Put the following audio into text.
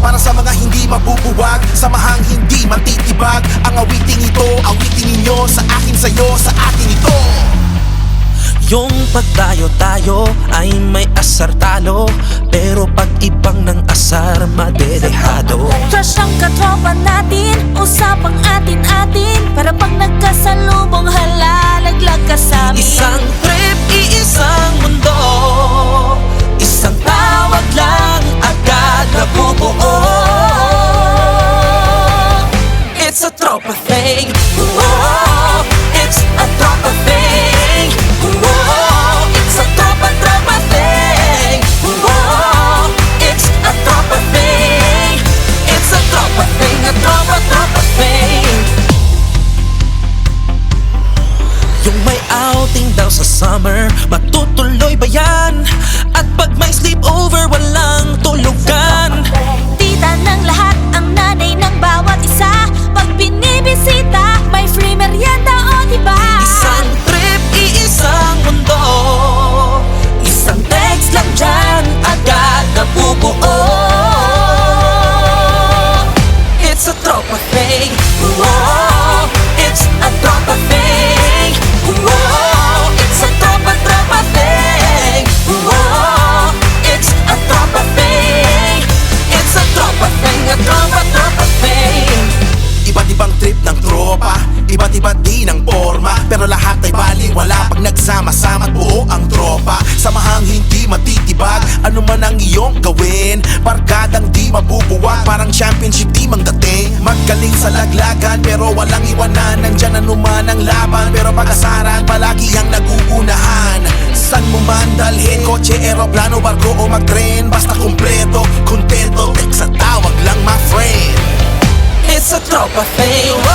Para sa mga hindi mabubuwag. Samahang hindi matitibag. Ang awiting ito, awitin ninyo Sa akin, sa'yo, sa atin ito. Yung pagtayo-tayo ay may asar talo Pero pag ibang ng asar, madedehado. Crush ang katropa natin Usapang atin-atin Whoa, It's a tropa thing. Whoa, It's a tropa, tropa thing. It's a tropa thing. It's a tropa thing, a tropa, tropa thing. Yung may outing daw sa summer Matutuloy ba yan? At pag may sleepover Whoa, It's a tropa thing Whoa, It's a tropa, tropa thing Whoa, It's a tropa thing It's a tropa thing, a tropa, tropa thing Iba't ibang trip ng tropa Iba't iba't din ang forma. Pero lahat ay baliwala Pag nagsama-sama buo ang tropa. Samahang hindi matitibag Ano ang iyong gawin? Barkadang di mabubuwag laglagan Pero walang iwanan. Nandyan anuman ang laban Pero pag-asaran Palagi ang naguunahan. San mo man dalhin Kotse, aeroplano, barko o magtren Basta kumpleto, kontento Text sa tawag lang my friend. It's a tropa thing.